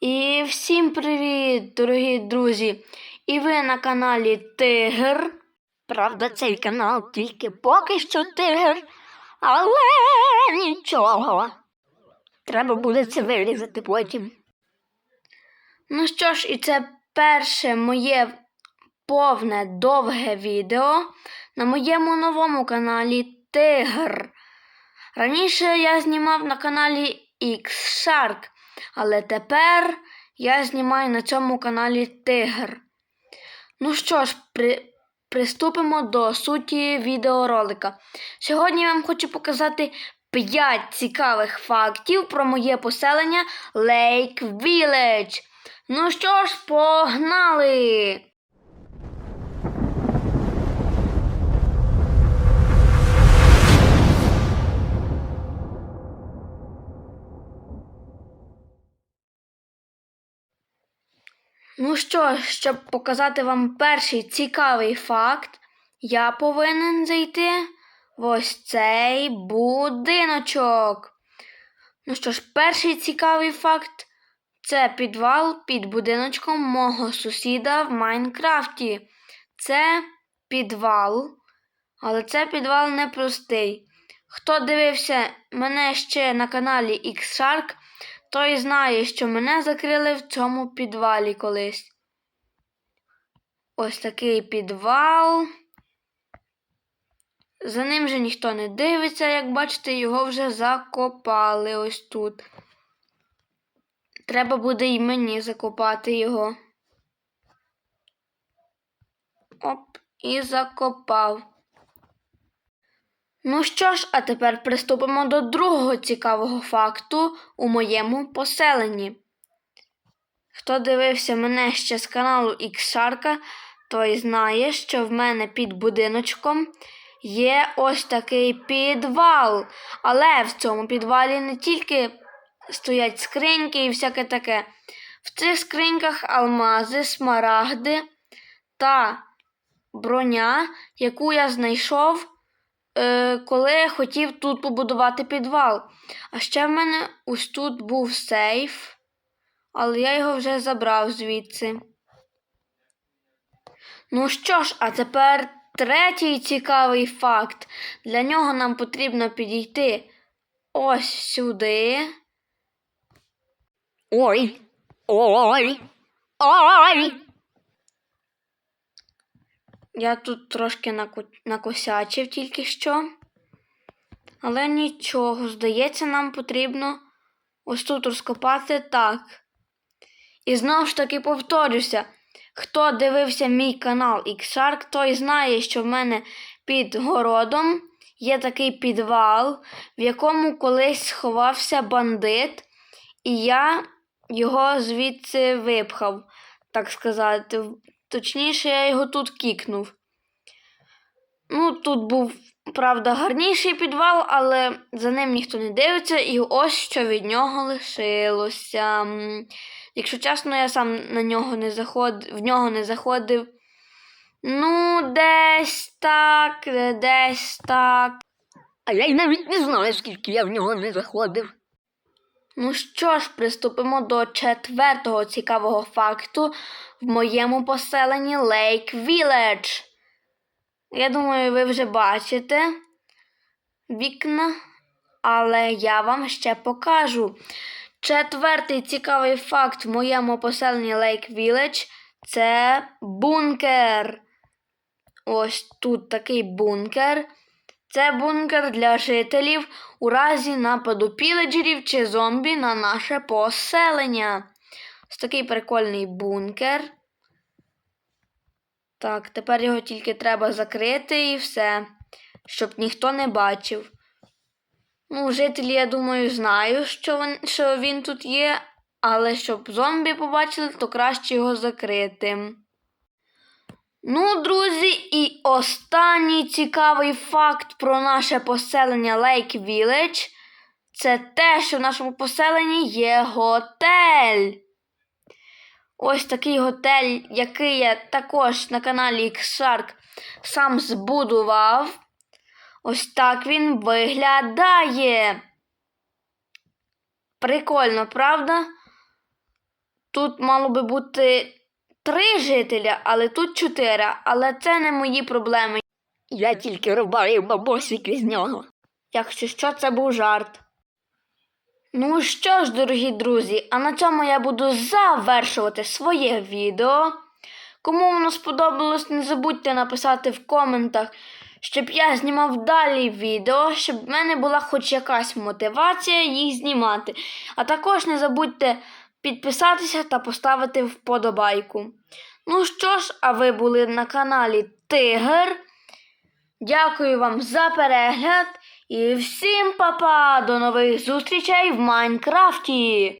І всім привіт, дорогі друзі! І ви на каналі Тигр. Правда, цей канал тільки поки що тигр, але нічого. Треба буде це вирізати потім. Ну що ж, і це перше моє повне довге відео на моєму новому каналі Тигр. Раніше я знімав на каналі X-Shark, але тепер я знімаю на цьому каналі Тигр. Ну що ж, при... приступимо до суті відеоролика. Сьогодні я вам хочу показати 5 цікавих фактів про моє поселення Lake Village. Ну що ж, погнали! Ну що, щоб показати вам перший цікавий факт, я повинен зайти в ось цей будиночок. Ну що ж, перший цікавий факт це підвал під будиночком мого сусіда в Майнкрафті. Це підвал, але це підвал непростий. Хто дивився мене ще на каналі X-Shark, той знає, що мене закрили в цьому підвалі колись. Ось такий підвал. За ним же ніхто не дивиться, як бачите, його вже закопали ось тут. Треба буде і мені закопати його. Оп, і закопав. Ну що ж, а тепер приступимо до другого цікавого факту у моєму поселенні. Хто дивився мене ще з каналу X-Shark, той знає, що в мене під будиночком є ось такий підвал. Але в цьому підвалі не тільки стоять скриньки і всяке таке. В цих скриньках алмази, смарагди та броня, яку я знайшов, е, коли хотів тут побудувати підвал. А ще в мене ось тут був сейф, але я його вже забрав звідси. Ну що ж, а тепер третій цікавий факт. Для нього нам потрібно підійти ось сюди. Ой, ой, ой. Я тут трошки наку... накосячив тільки що. Але нічого, здається, нам потрібно ось тут розкопати так. І знову ж таки повторюся, хто дивився мій канал X-Shark, той знає, що в мене під городом є такий підвал, в якому колись сховався бандит, і я його звідси випхав, так сказати. Точніше, я його тут кікнув. Ну, тут був, правда, гарніший підвал, але за ним ніхто не дивиться, і ось що від нього лишилося. Якщо чесно, я сам на нього не заход... в нього не заходив. Ну, десь так, десь так. А я й навіть не знаю, скільки я в нього не заходив. Ну що ж, приступимо до четвертого цікавого факту в моєму поселенні Lake Village. Я думаю, ви вже бачите вікна, але я вам ще покажу. Четвертий цікавий факт в моєму поселенні Lake Village це бункер. Ось тут такий бункер. Це бункер для жителів у разі нападу піледжерів чи зомбі на наше поселення. Ось такий прикольний бункер. Так, тепер його тільки треба закрити і все, щоб ніхто не бачив. Ну, жителі, я думаю, знають, що що він тут є, але щоб зомбі побачили, то краще його закрити. Ну, друзі, і останній цікавий факт про наше поселення Lake Village це те, що в нашому поселенні є готель. Ось такий готель, який я також на каналі X-Shark сам збудував. Ось так він виглядає. Прикольно, правда? тут мало би бути три жителя, але тут чотири. Але це не мої проблеми. Я тільки рубаю бабосі крізь нього. Якщо що, це був жарт. Ну що ж, дорогі друзі, а на цьому я буду завершувати своє відео. Кому воно сподобалось, не забудьте написати в коментах, щоб я знімав далі відео, щоб в мене була хоч якась мотивація їх знімати. А також не забудьте підписатися та поставити вподобайку. Ну що ж, а ви були на каналі Тигр. Дякую вам за перегляд і всім па-па! До нових зустрічей в Майнкрафті!